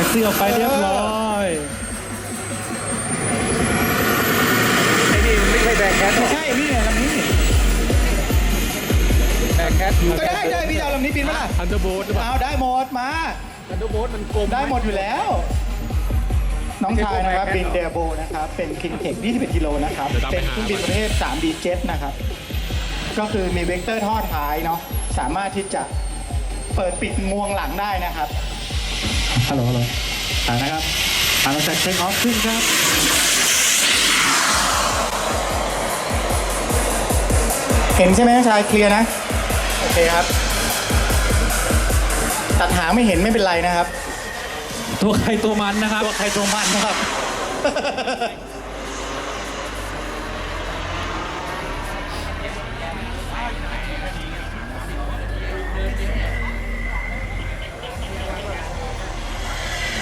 ท็กซี่ออกไปเรียบร้อยไอ้นี่มันไม่ใช่แบกแคทไม่ใช่นี่ไงลำนี้แบกแคทก็ได้ได้พี่จะเอาลำนี้บินไหมล่ะทันเดอร์โบลหรือเปล่าเอาได้หมดมาทันเดอร์โบลมันกลม ได้หมดอยู่แล้ว น้องชายนะครับบินเดโบนะครับ เป็นคิงเทค21กิโลนะครับเป็นเครื่องบินประเภท 3D Jet นะครับ ก็คือมีเวกเตอร์ท่อท้ายเนาะสามารถที่จะเปิดปิดงวงหลังได้นะครับ ฮัลโหลฮัลโหลอ่านะครับอ่าเราจะเช็คออฟขึ้นครับเห็นใช่ไหมน้องชายเคลียร์นะ โอเคครับ ตัดหางไม่เห็นไม่เป็นไรนะครับ ตัวใครตัวมันนะครับ ตัวใครตัวมันนะครับ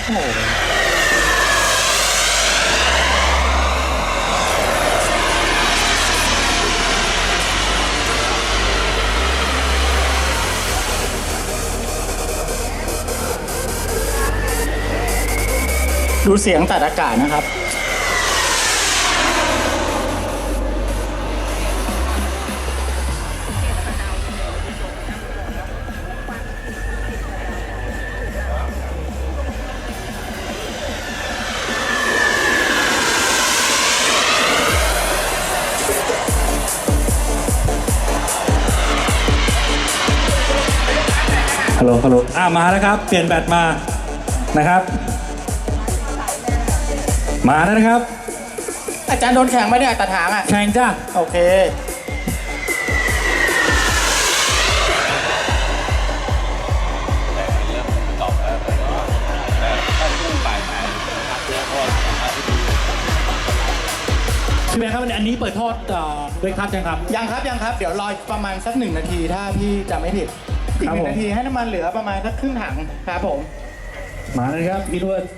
โอ้ดูเสียงตัดอากาศนะครับ ฮัลโหลฮัลโหลอ่ามาแล้วครับ เปลี่ยนแบตมานะครับ มาแล้วนะครับ อาจารย์โดนแข่งไหมเนี่ยตัดหางอะ แข่งจ้าโอเคพี่แบงค์ครับอันนี้เปิดทอดเอ่อด้วยคัทยังครับ ยังครับยังครับ เดี๋ยวรออีกประมาณสักหนึ่งนาทีถ้าพี่จะไม่ผิด อีกครับหนึ่ผมงนาทีให้น้ำมันเหลือประมาณสักครึ่งถังครับผม มาแล้วนะครับอินเวอร์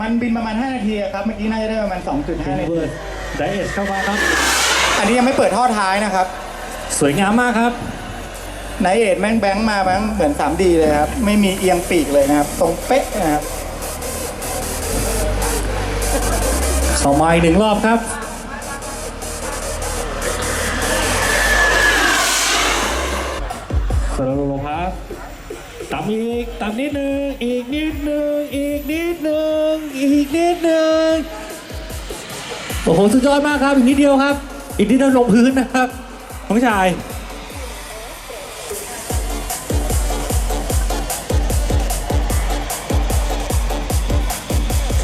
มันบินประมาณ 5 นาทีอะครับ เมื่อกี้น่าจะได้ประมาณ2.5อินานเวทีอร์ไดเอสเข้ามาครับ อันนี้ยังไม่เปิดท่อท้ายนะครับสวยงามมากครับ ไนเอทแม่งแบงค์มาแบงค์เหมือน 3D เลยครับ ไม่มีเอียงปีกเลยนะครับ ตรงเป๊ะนะครับ เข้ามาอีกหนึ่งรอบครับ สโลโลพัสต่ำอีกต่ำนิดนึงอีกนิดนึงอีกนิดนึงอีกนิดนึงโอ้โหสุดยอดมากครับอีกนิดเดียวครับ อีกนิดเดียวลงพื้นนะครับน้องชาย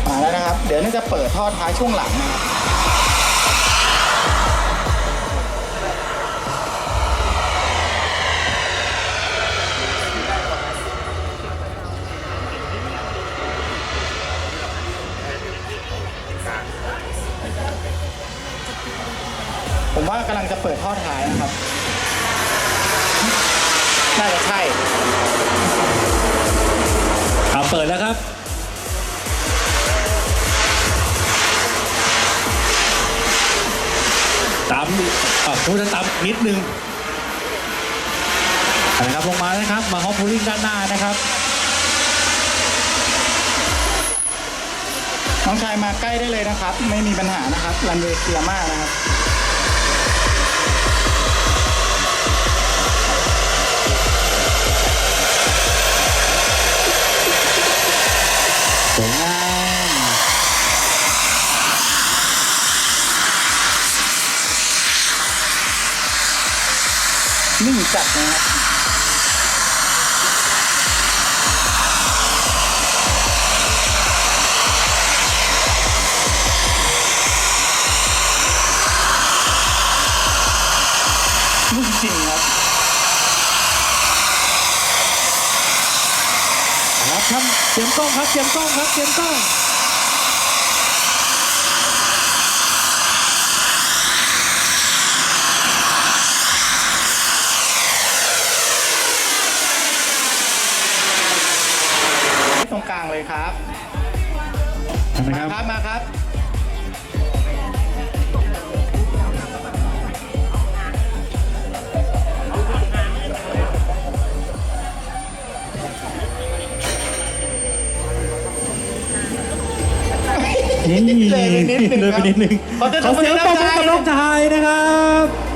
มาแล้วนะครับ เดี๋ยวน่าจะเปิดท่อท้ายช่วงหลังนะครับ ว่ากำลังจะเปิดท่อท้ายนะครับ น่าจะใช่ครับเปิดแล้วครับ ตามอะพูดจะตามนิดนึงเอาละครับลงมานะครับ มาฮอปพูลิ่งด้านหน้านะครับ น้องชายมาใกล้ได้เลยนะครับ ไม่มีปัญหานะครับรันเวย์เคลียร์มากนะครับ จัดนะครับนิ่งจริงครับครับเตรียมกล้องครับเตรียมกล้องครับเตรียมกล้อง ตรงกลางเลยครับนะมาครับครับมาครับนี่เลยไปนิดนึงเลยไปนิดนึงขอเสียงขอเสียงปรบมือกับน้น้อองงชาชายยนะครับ